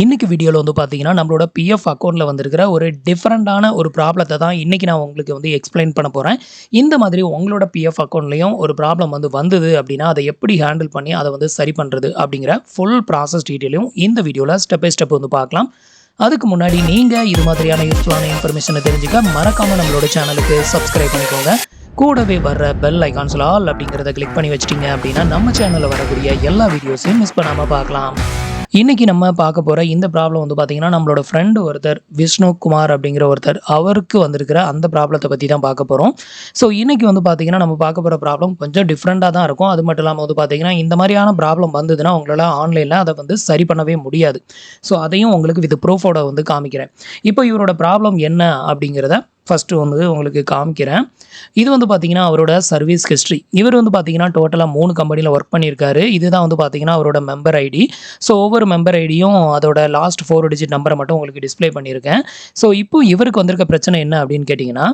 இன்னைக்கு வீடியோவில் வந்து பார்த்தீங்கன்னா நம்மளோட பிஎஃப் அக்கௌண்ட்டில் வந்திருக்கிற ஒரு டிஃப்ரெண்ட்டான ஒரு ப்ராப்ளத்தை தான் இன்றைக்கி நான் உங்களுக்கு வந்து எக்ஸ்பிளைன் பண்ண போகிறேன் இந்த மாதிரி உங்களோட பிஎஃப் அக்கௌண்ட்லேயும் ஒரு ப்ராப்ளம் வந்து வந்தது அப்படின்னா அதை எப்படி ஹேண்டில் பண்ணி அதை வந்து சரி பண்ணுறது அப்படிங்கிற ஃபுல் ப்ராசஸ் டீட்டெயிலையும் இந்த வீடியோவில் ஸ்டெப் பை ஸ்டெப் வந்து பார்க்கலாம். அதுக்கு முன்னாடி நீங்கள் இது மாதிரியான யூஸ்ஃபுல்லான இன்ஃபர்மேஷனை தெரிஞ்சுக்க மறக்காமல் நம்மளோட சேனலுக்கு சப்ஸ்கிரைப் பண்ணிக்கோங்க. கூடவே வர்ற பெல் ஐகான்ஸில் ஆல் அப்படிங்கிறத கிளிக் பண்ணி வச்சிட்டிங்க அப்படின்னா நம்ம சேனலில் வரக்கூடிய எல்லா வீடியோஸையும் மிஸ் பண்ணாமல் பார்க்கலாம். இன்றைக்கி நம்ம பார்க்க போகிற இந்த ப்ராப்ளம் வந்து பார்த்தீங்கன்னா நம்மளோட ஃப்ரெண்டு ஒருத்தர் விஷ்ணு குமார் அப்படிங்கிற ஒருத்தர் அவருக்கு வந்திருக்கிற அந்த ப்ராப்ளத்தை பற்றி தான் பார்க்க போகிறோம் ஸோ இன்றைக்கி வந்து பார்த்திங்கன்னா நம்ம பார்க்க போகிற ப்ராப்ளம் கொஞ்சம் டிஃப்ரெண்ட்டாக தான் இருக்கும். அது மட்டும் இல்லாமல் வந்து பார்த்தீங்கன்னா இந்த மாதிரியான ப்ராப்ளம் வந்ததுன்னா உங்களால் ஆன்லைனில் அதை வந்து சரி பண்ணவே முடியாது. ஸோ அதையும் உங்களுக்கு வித் ப்ரூஃபோட வந்து காமிக்கிறேன். இப்போ இவரோட ப்ராப்ளம் என்ன அப்படிங்கிறத ஃபஸ்ட்டு வந்து உங்களுக்கு காமிக்கிறேன். இது வந்து பார்த்தீங்கன்னா அவரோட சர்வீஸ் ஹிஸ்ட்ரி இவர் வந்து பார்த்தீங்கன்னா டோட்டலாக மூணு கம்பெனியில் ஒர்க் பண்ணியிருக்காரு. இதுதான் வந்து பார்த்தீங்கன்னா அவரோட மெம்பர் ஐடி ஸோ ஒவ்வொரு மெம்பர் ஐடியும் அதோட லாஸ்ட் ஃபோர் டிஜிட் நம்பரை மட்டும் உங்களுக்கு டிஸ்ப்ளே பண்ணியிருக்கேன். ஸோ இப்போ இவருக்கு வந்திருக்க பிரச்சனை என்ன அப்படின்னு கேட்டிங்கன்னா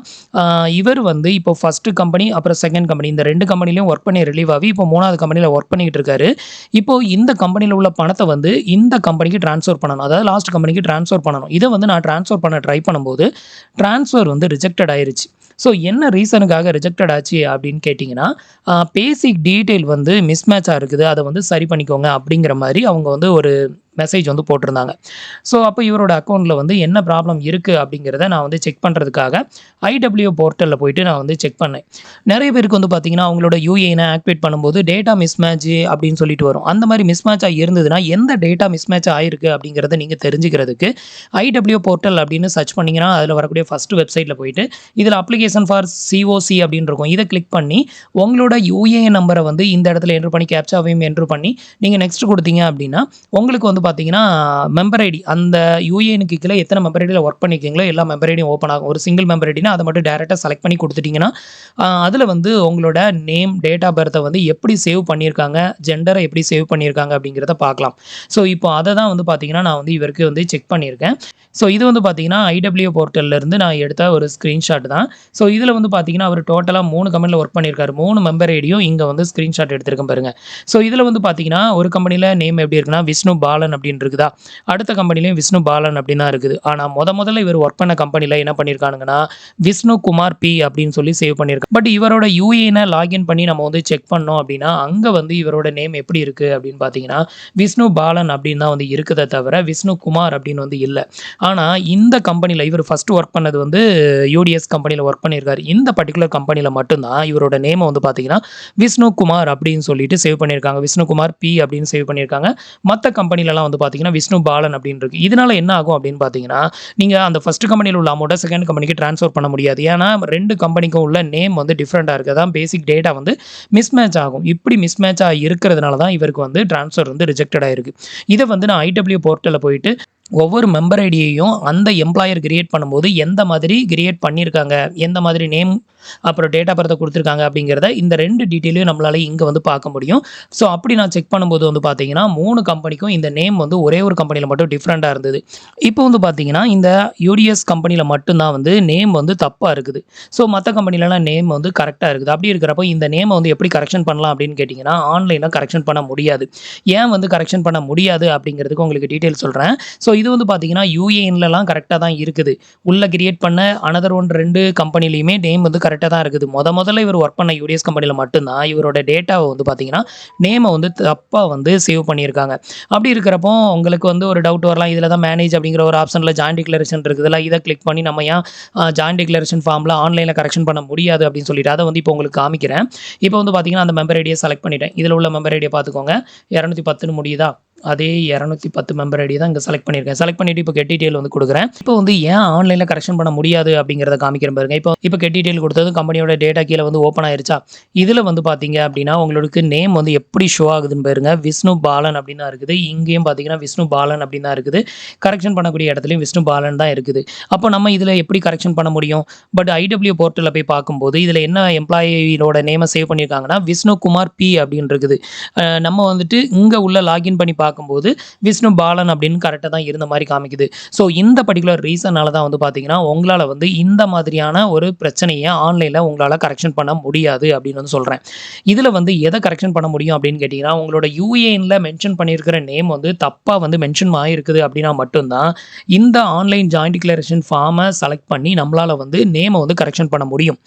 இவர் வந்து இப்போ ஃபஸ்ட்டு கம்பெனி அப்புறம் செகண்ட் கம்பெனி இந்த ரெண்டு கம்பெனிலையும் ஒர்க் பண்ணி ரிலீவ் ஆகி இப்போ மூணாவது கம்பெனியில் ஒர்க் பண்ணிக்கிட்டு இருக்காரு. இப்போ இந்த கம்பெனியில் உள்ள பணத்தை வந்து இந்த கம்பெனிக்கு ட்ரான்ஸ்ஃபர் பண்ணணும். அதாவது லாஸ்ட் கம்பெனிக்கு ட்ரான்ஸ்ஃபர் பண்ணணும். இதை வந்து நான் ட்ரான்ஸ்ஃபர் பண்ண ட்ரை பண்ணும்போது ட்ரான்ஸ்ஃபர் வந்து ரிஜெக்டட் ஆயிருச்சு. ஸோ என்ன ரீசனுக்காக ரிஜெக்டட் ஆச்சு அப்படின்னு கேட்டிங்கன்னா பேசிக் டீட்டெயில் வந்து மிஸ்மேட்சாக இருக்குது. அதை வந்து சரி பண்ணிக்கோங்க அப்படிங்கிற மாதிரி அவங்க வந்து ஒரு மெசேஜ் வந்து போட்டிருந்தாங்க. ஸோ அப்போ இவரோட அக்கௌண்ட்டில் வந்து என்ன ப்ராப்ளம் இருக்குது அப்படிங்கிறத நான் வந்து செக் பண்ணுறதுக்காக ஐடபிள்யூ போர்ட்டலில் போயிட்டு நான் வந்து செக் பண்ணேன். நிறைய பேருக்கு வந்து பார்த்தீங்கன்னா அவங்களோட யூஏனை ஆக்டிவேட் பண்ணும்போது டேட்டா மிஸ்மேட்ச் அப்படின்னு சொல்லிட்டு வரும். அந்த மாதிரி மிஸ்மேட்சாக இருந்ததுன்னா எந்த டேட்டா மிஸ்மேட்ச் ஆயிருக்கு அப்படிங்கிறத நீங்கள் தெரிஞ்சுக்கிறதுக்கு ஐடபிள்யூ போர்ட்டல் அப்படின்னு சர்ச் பண்ணிங்கன்னா அதில் வரக்கூடிய ஃபஸ்ட்டு வெப்சைட்டில் போயிட்டு இதில் அப்ளிகேஷன் ஃபார் சிஓசி அப்படின்னு இருக்கும். இதை கிளிக் பண்ணி உங்களோட யூஏஎன் நம்பரை வந்து இந்த இடத்துல என்ட்ரு பண்ணி கேப்சாவையும் என்ட்ரு பண்ணி நீங்கள் நெக்ஸ்ட் கொடுத்தீங்க அப்படின்னா உங்களுக்கு வந்து பார்த்தீங்கன்னா மெம்பர் ஐடி அந்த யூஏனுக்கு கீழே எத்தனை மெம்பர் ஐடியில் ஒர்க் பண்ணியிருக்கீங்களோ எல்லா மெம்பர் ஐடியும் ஓப்பன் ஆகும். ஒரு சிங்கிள் மெம்பர் ஐடினா அதை மட்டும் டேரெக்டாக செலக்ட் பண்ணி கொடுத்துட்டிங்கன்னா அதில் வந்து உங்களோட நேம் டேட் ஆஃப் பர்த்தை வந்து எப்படி சேவ் பண்ணியிருக்காங்க ஜெண்டரை எப்படி சேவ் பண்ணியிருக்காங்க அப்படிங்கிறத பார்க்கலாம். ஸோ இப்போ அதை தான் வந்து பார்த்தீங்கன்னா நான் வந்து இவருக்கு வந்து செக் பண்ணியிருக்கேன் ஸோ இது வந்து பார்த்தீங்கன்னா ஐடபிள்யூ போர்ட்டல்லேருந்து நான் எடுத்த ஒரு ஸ்க்ரீன்ஷாட் தான். ஸோ இதில் வந்து பார்த்தீங்கன்னா அவர் டோட்டலாக மூணு கம்பெனியில் ஒர்க் பண்ணியிருக்காரு மூணு மெம்பர் ஐடியும் இங்கே வந்து ஸ்க்ரீன்ஷாட் எடுத்திருக்கேன் பாருங்க. ஸோ இதில் வந்து பார்த்தீங்கன்னா ஒரு கம்பெனியில் நேம் எப்படி இருக்குன்னா விஷ்ணு பாலன் அப்படின்னு இருக்குதா? அடுத்த கம்பெனிலையும் விஷ்ணு பாலன் அப்படின்னு தான் இருக்குது. ஆனால் முத முதல்ல இவர் ஒர்க் பண்ண கம்பெனியில் என்ன பண்ணியிருக்கானுங்கன்னா விஷ்ணு குமார் பி அப்படின்னு சொல்லி சேவ் பண்ணியிருக்காங்க பட் இவரோட யூஏனை லாகின் பண்ணி நம்ம வந்து செக் பண்ணோம் அப்படின்னா அங்கே வந்து இவரோட நேம் எப்படி இருக்குது அப்படின்னு பார்த்தீங்கன்னா விஷ்ணு பாலன் அப்படின்னு தான் வந்து இருக்குதே தவிர விஷ்ணு குமார் அப்படின்னு வந்து இல்லை. ஆனால் இந்த கம்பெனியில் இவர் ஃபஸ்ட்டு ஒர்க் பண்ணது வந்து யூடிஎஸ் கம்பெனியில் ஒர்க் பண்ணியிருக்காரு இந்த பர்டிகுலர் கம்பெனியில் மட்டும்தான் இவரோட நேமை வந்து பார்த்தீங்கன்னா விஷ்ணு குமார் அப்படின்னு சொல்லிட்டு சேவ் பண்ணியிருக்காங்க விஷ்ணு குமார் பி அப்படின்னு சேவ் பண்ணியிருக்காங்க மற்ற கம்பெனிலலாம் வந்து பார்த்தீங்கன்னா விஷ்ணு பாலன் அப்படின்னு இருக்கு இதனால என்ன ஆகும் அப்படின்னு பார்த்தீங்கன்னா நீங்கள் அந்த ஃபஸ்ட் கம்பெனியில் உள்ள அமௌண்ட்டை செகண்ட் கம்பெனிக்கு ட்ரான்ஸ்ஃபர் பண்ண முடியாது. ஏன்னா ரெண்டு கம்பெனிக்கும் உள்ள நேம் வந்து டிஃப்ரெண்ட்டாக இருக்குது தான் பேசிக் டேட்டா வந்து மிஸ்மேட்ச் ஆகும். இப்படி மிஸ்மேட்சாக இருக்கிறதுனால தான் இவருக்கு வந்து ட்ரான்ஸ்ஃபர் வந்து ரிஜெக்டட் ஆயிருக்கு. இதை வந்து நான் ஐடபிள்யூ போர்ட்டலில் போயிட்டு ஒவ்வொரு மெம்பர் ஐடியையும் அந்த எம்ப்ளாயர் கிரியேட் பண்ணும்போது எந்த மாதிரி கிரியேட் பண்ணியிருக்காங்க எந்த மாதிரி நேம் அப்புறம் டேட்டா பர்த்தை கொடுத்துருக்காங்க அப்படிங்கிறத இந்த ரெண்டு டீட்டெயிலையும் நம்மளால் இங்கே வந்து பார்க்க முடியும். ஸோ அப்படி நான் செக் பண்ணும்போது வந்து பார்த்தீங்கன்னா மூணு கம்பெனிக்கும் இந்த நேம் வந்து ஒரே ஒரு கம்பெனியில் மட்டும் டிஃப்ரெண்ட்டாக இருந்தது. இப்போ வந்து பார்த்தீங்கன்னா இந்த யூடிஎஸ் கம்பெனியில் மட்டும்தான் வந்து நேம் வந்து தப்பாக இருக்குது. ஸோ மற்ற கம்பெனிலலாம் நேம் வந்து கரெக்டாக இருக்குது. அப்படி இருக்கிறப்போ இந்த நேமை வந்து எப்படி கரெக்ஷன் பண்ணலாம் அப்படின்னு கேட்டிங்கன்னா ஆன்லைனில் கரெக்ஷன் பண்ண முடியாது. ஏன் வந்து கரெக்ஷன் பண்ண முடியாது அப்படிங்கிறதுக்கு உங்களுக்கு டீட்டெயில் சொல்கிறேன் ஸோ இது வந்து பார்த்தீங்கன்னா யூஏஎன்லலாம் கரெக்டாக தான் இருக்குது. உள்ளே கிரியேட் பண்ண அனதர் ஒன் ரெண்டு கம்பெனிலையுமே நேம் வந்து கரெக்டாக தான் இருக்குது. முத முதல்ல இவர் ஒர்க் பண்ண யூடிஎஸ் கம்பெனியில் மட்டும்தான் இவரோட டேட்டாவை வந்து பார்த்தீங்கன்னா நேமை வந்து தப்பாக வந்து சேவ் பண்ணியிருக்காங்க. அப்படி இருக்கிறப்போ உங்களுக்கு வந்து ஒரு டவுட் வரலாம். இதில் தான் மேனேஜ் அப்படிங்கிற ஒரு ஆப்ஷனில் ஜாயின் டிக்ளரேஷன் இருக்குதுல்ல இதை கிளிக் பண்ணி நம்ம ஏன் ஜாயின் டிக்ளரேஷன் ஃபார்மில் ஆன்லைனில் கரெக்ஷன் பண்ண முடியாது அப்படின்னு சொல்லிட்டு அதை வந்து இப்போ உங்களுக்கு காமிக்கிறேன். இப்போ வந்து பார்த்தீங்கன்னா அந்த மெம்பர் ஐடியை செலக்ட் பண்ணிட்டேன். இதில் உள்ள மெம்பர் ஐடியை பார்த்துக்கோங்க. இரநூத்தி பத்துன்னு முடியுதா? அதே இரநூத்தி பத்து மெம்பர் ஐடி தான் இங்கே செலக்ட் பண்ணியிருக்கேன். செலக்ட் பண்ணிட்டு இப்போ கெட் டீட்டெயில் வந்து கொடுக்குறேன். இப்போ வந்து ஏன் ஆன்லைனில் கரெக்ஷன் பண்ண முடியாது அப்படிங்கிறத காமிக்கிறேன் பாருங்க. இப்போ இப்போ கெட் டீட்டெயில் கொடுத்தது கம்பெனியோட டேட்டா கீழே வந்து ஓப்பன் ஆயிருச்சா? இதில் வந்து பார்த்தீங்க அப்படின்னா உங்களுக்கு நேம் வந்து எப்படி ஷோ ஆகுதுன்னு பாருங்க. விஷ்ணு பாலன் அப்படின்னு இருக்குது. இங்கேயும் பார்த்தீங்கன்னா விஷ்ணு பாலன் அப்படின்னு தான் இருக்குது. கரெக்ஷன் பண்ணக்கூடிய இடத்துலையும் விஷ்ணு பாலன் தான் இருக்குது. அப்போ நம்ம இதில் எப்படி கரெக்ஷன் பண்ண முடியும்? பட் ஐடபிள்யூ போர்ட்டலில் போய் பார்க்கும்போது இதில் என்ன எம்ப்ளாயியோட நேமை சேவ் பண்ணியிருக்காங்கன்னா விஷ்ணு குமார் பி அப்படின்னு இருக்குது. நம்ம வந்துட்டு இங்கே உள்ள லாகின் பண்ணி பார்க்க பார்க்கும்போது விஷ்ணு பாலன் அப்படின்னு கரெக்டாக தான் இருந்த மாதிரி காமிக்குது. ஸோ இந்த பர்டிகுலர் ரீசனால தான் வந்து பார்த்தீங்கன்னா உங்களால் வந்து இந்த மாதிரியான ஒரு பிரச்சனையை ஆன்லைனில் உங்களால் கரெக்ஷன் பண்ண முடியாது அப்படின்னு வந்து சொல்கிறேன் இதில் வந்து எதை கரெக்ஷன் பண்ண முடியும் அப்படின்னு கேட்டிங்கன்னா உங்களோட யூஏஎனில் மென்ஷன் பண்ணியிருக்கிற நேம் வந்து தப்பாக வந்து மென்ஷன் ஆகிருக்குது அப்படின்னா மட்டும்தான் இந்த ஆன்லைன் ஜாயிண்ட் டிக்ளரேஷன் ஃபார்மை செலக்ட் பண்ணி நம்மளால் வந்து நேமை வந்து கரெக்ஷன் பண்ண முடியும்.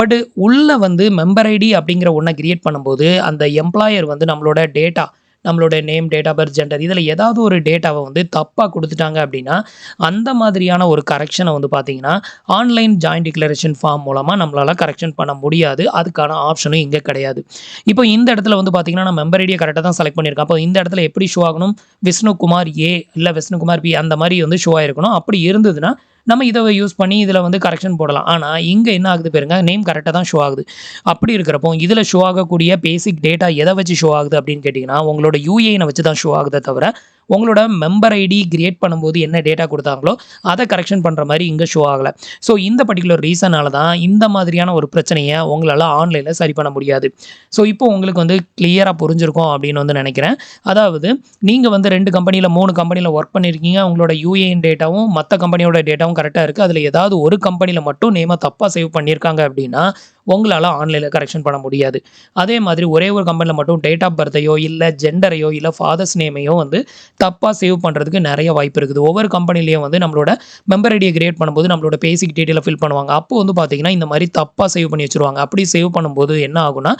பட் உள்ளே வந்து மெம்பர் ஐடி அப்படிங்கிற ஒன்றை கிரியேட் பண்ணும்போது அந்த எம்ப்ளாயர் வந்து நம்மளோட டேட்டா நம்மளோட name date of birth gender இதில் ஏதாவது ஒரு டேட்டாவை வந்து தப்பாக கொடுத்துட்டாங்க அப்படின்னா அந்த மாதிரியான ஒரு கரெக்ஷனை வந்து பார்த்தீங்கன்னா ஆன்லைன் ஜாயிண்ட் டிக்ளரேஷன் ஃபார்ம் மூலமாக நம்மளால் கரெக்ஷன் பண்ண முடியாது. அதுக்கான ஆப்ஷனும் இங்கே கிடையாது. இப்போ இந்த இடத்துல வந்து பார்த்தீங்கன்னா நான் மெம்பர் ஐடியை கரெக்டாக தான் செலக்ட் பண்ணியிருக்கேன். அப்போ இந்த இடத்துல எப்படி ஷோ ஆகணும்? விஷ்ணுகுமார் ஏ இல்லை விஷ்ணுகுமார் பி அந்த மாதிரி வந்து ஷோ ஆயிருக்கணும். அப்படி இருந்ததுன்னா நம்ம இதை யூஸ் பண்ணி இதில் வந்து கரெக்ஷன் போடலாம். ஆனால் இங்கே என்ன ஆகுது பாருங்க நேம் கரெக்டாக தான் ஷோ ஆகுது. அப்படி இருக்கிறப்போ இதில் ஷோ ஆகக்கூடிய பேசிக் டேட்டா எதை வச்சு ஷோ ஆகுது அப்படின்னு கேட்டிங்கன்னா உங்களோட யூஏனை வச்சு தான் ஷோ ஆகுதே தவிர உங்களோட மெம்பர் ஐடி கிரியேட் பண்ணும்போது என்ன டேட்டா கொடுத்தாங்களோ அதை கரெக்ஷன் பண்ணுற மாதிரி இங்கே ஷோ ஆகலை. ஸோ இந்த பர்டிகுலர் ரீசனால தான் இந்த மாதிரியான ஒரு பிரச்சனையை உங்களால் ஆன்லைனில் சரி பண்ண முடியாது. ஸோ இப்போ உங்களுக்கு வந்து கிளியராக புரிஞ்சிருக்கும் அப்படின்னு வந்து நினைக்கிறேன். அதாவது நீங்கள் வந்து ரெண்டு கம்பெனியில் மூணு கம்பெனியில் ஒர்க் பண்ணியிருக்கீங்க உங்களோட யூஏஎன் டேட்டாவும் மற்ற கம்பெனியோட டேட்டாவும் கரெக்டாக இருக்குது அதில் ஏதாவது ஒரு கம்பெனியில் மட்டும் நேமாக தப்பாக சேவ் பண்ணியிருக்காங்க அப்படின்னா உங்களால் ஆன்லைனில் கரெக்ஷன் பண்ண முடியாது. அதே மாதிரி ஒரே ஒரு கம்பெனியில் மட்டும் டேட் ஆஃப் பர்த்தையோ இல்லை ஜெண்டரையோ இல்லை ஃபாதர்ஸ் நேமையோ வந்து தப்பாக சேவ் பண்ணுறதுக்கு நிறைய வாய்ப்பு இருக்குது. ஒவ்வொரு கம்பெனிலையும் வந்து நம்மளோட மெம்பர் ஐடியை கிரியேட் பண்ணும்போது நம்மளோட பேசிக் டீட்டெயிலை ஃபில் பண்ணுவாங்க. அப்போ வந்து பார்த்தீங்கன்னா இந்த மாதிரி தப்பாக சேவ் பண்ணி வச்சுருவாங்க. அப்படி சேவ் பண்ணும்போது என்ன ஆகும்னா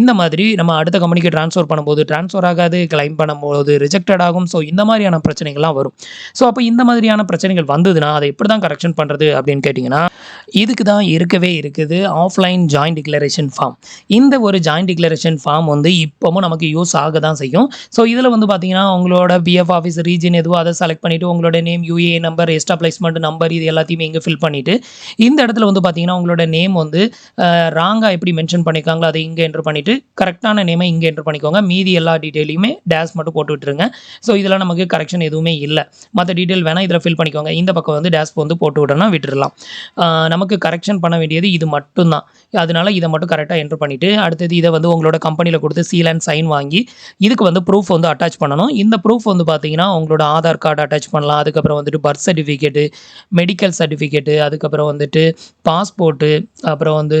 இந்த மாதிரி நம்ம அடுத்த கம்பெனிக்கு ட்ரான்ஸ்ஃபர் பண்ணும்போது ட்ரான்ஸ்ஃபர் ஆகாது கிளைம் பண்ணும்போது ரிஜெக்டட் ஆகும். ஸோ இந்த மாதிரியான பிரச்சனைகள்லாம் வரும். ஸோ அப்போ இந்த மாதிரியான பிரச்சனைகள் வந்ததுன்னா அதை எப்படி தான் கரெக்ஷன் பண்ணுறது அப்படின்னு கேட்டிங்கன்னா இதுக்கு தான் இருக்கவே இருக்குது ஆஃப்லைன் ஜாயிண்ட் டிக்ளரேஷன் ஃபார்ம் இந்த ஒரு ஜாயிண்ட் டிக்ளரேஷன் ஃபார்ம் வந்து இப்போவும் நமக்கு யூஸ் ஆக தான் செய்யும். ஸோ இதில் வந்து பார்த்தீங்கன்னா உங்களோட பிஎஃப் ஆஃபீஸ் ரீஜன் எதுவோ அதை செலக்ட் பண்ணிவிட்டு உங்களோட name U A number establishment number இது எல்லாத்தையுமே இங்கே ஃபில் பண்ணிவிட்டு இந்த இடத்துல வந்து பார்த்தீங்கன்னா உங்களோட நேம் வந்து ராங்காக எப்படி மென்ஷன் பண்ணியிருக்காங்களோ அதை இங்கே என்ட்ரு பண்ணிவிட்டு கரெக்டான நேமை இங்கே என்ட்ரு பண்ணிக்கோங்க. மீதி எல்லா டீட்டெயிலையுமே டேஷ் மட்டும் போட்டு விட்டுருங்க. ஸோ இதெல்லாம் நமக்கு கரெக்ஷன் எதுவுமே இல்லை. மற்ற டீட்டெயில் வேணால் இதில் ஃபில் பண்ணிக்கோங்க. இந்த பக்கம் வந்து டேஷ் வந்து போட்டு விட்டோம்னா விட்டுடலாம் நமக்கு கரெக்ஷன் பண்ண வேண்டியது இது மட்டும்தான். அதனால இதை மட்டும் கரெக்டாக என்ட்ரு பண்ணிவிட்டு அடுத்தது இதை வந்து உங்களோட கம்பெனியில் கொடுத்து சீல் அண்ட் சைன் வாங்கி இதுக்கு வந்து ப்ரூஃப் வந்து அட்டாச் பண்ணணும். இந்த ப்ரூஃப் வந்து பார்த்தீங்கன்னா உங்களோட ஆதார் கார்டு அட்டாச் பண்ணலாம். அதுக்கப்புறம் வந்துட்டு பர்த் சர்டிஃபிகேட்டு மெடிக்கல் சர்டிஃபிகேட்டு அதுக்கப்புறம் வந்துட்டு பாஸ்போர்ட்டு அப்புறம் வந்து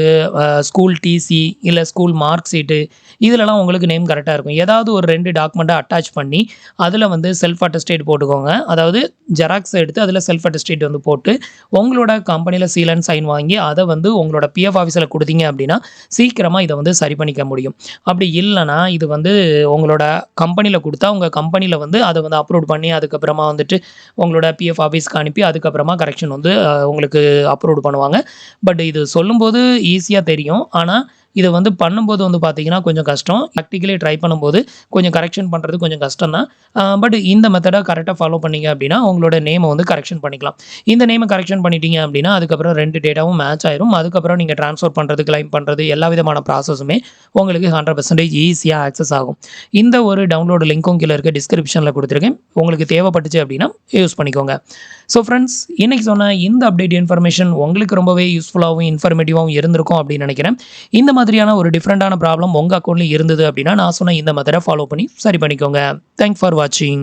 ஸ்கூல் டிசி இல்லை ஸ்கூல் மார்க் ஷீட்டு இதிலலாம் உங்களுக்கு நேம் கரெக்டாக இருக்கும். ஏதாவது ஒரு ரெண்டு டாக்குமெண்ட்டை அட்டாச் பண்ணி அதில் வந்து செல்ஃப் அட்டஸ்டேட் போட்டுக்கோங்க. அதாவது ஜெராக்ஸ் எடுத்து அதில் செல்ஃப் அட்டஸ்டேட் வந்து போட்டு உங்களோட கம்பெனியில் சீல் அண்ட் சைன் வாங்கி அதை வந்து உங்களோட பிஎஃப் ஆஃபீஸில் கொடுத்தீங்க அப்படின்னா சீக்கிரமாக இதை வந்து சரி பண்ணிக்க முடியும். அப்படி இல்லைன்னா இது வந்து உங்களோட கம்பெனியில் கொடுத்தா உங்கள் கம்பெனியில் வந்து அதை வந்து அப்ரூவ் பண்ணி அதுக்கப்புறமா வந்துட்டு உங்களோட பிஎஃப் ஆஃபீஸ்க்கு அனுப்பி அதுக்கப்புறமா கரெக்ஷன் வந்து உங்களுக்கு அப்ரூவ் பண்ணுவாங்க. பட் இது சொல்லும்போது ஈஸியாக தெரியும். ஆனால் இதை வந்து பண்ணும்போது வந்து பார்த்தீங்கன்னா கொஞ்சம் கஷ்டம். ப்ராக்டிக்கலி ட்ரை பண்ணும்போது கொஞ்சம் கரெக்ஷன் பண்ணுறது கொஞ்சம் கஷ்டம் தான் பட் இந்த மெத்தடை கரெக்டாக ஃபாலோ பண்ணீங்க அப்படின்னா உங்களோட நேமை வந்து கரெக்ஷன் பண்ணிக்கலாம். இந்த நேமை கரெக்ஷன் பண்ணிட்டீங்க அப்படின்னா அதுக்கப்புறம் ரெண்டு டேட்டாவும் மேட்ச் ஆயிரும். அதுக்கப்புறம் நீங்கள் ட்ரான்ஸ்ஃபர் பண்ணுறது கிளைம் பண்ணுறது எல்லா விதமான ப்ராசஸுமே உங்களுக்கு ஹண்ட்ரட் பர்சன்டேஜ் ஈஸியாக ஆக்சஸ் ஆகும். இந்த ஒரு டவுன்லோடு லிங்க்கும் கீழே இருக்க டிஸ்கிரிப்ஷனில் கொடுத்துருக்கேன். உங்களுக்கு தேவைப்பட்டுச்சு அப்படின்னா யூஸ் பண்ணிக்கோங்க. ஸோ ஃப்ரெண்ட்ஸ் இன்னைக்கு சொன்ன இந்த அப்டேட் இன்ஃபர்மேஷன் உங்களுக்கு ரொம்பவே யூஸ்ஃபுல்லாகவும் இன்ஃபர்மேட்டிவாகவும் இருந்திருக்கும் அப்படின்னு நினைக்கிறேன். இந்த மாதிரியான ஒரு டிஃப்ரெண்ட்டான ப்ராப்ளம் உங்கள் அக்கௌண்ட்லேயும் இருந்தது அப்படின்னா நான் சொன்ன இந்த மெத்தடை ஃபாலோ பண்ணி சரி பண்ணிக்கோங்க. தேங்க்ஸ் ஃபார் வாட்சிங்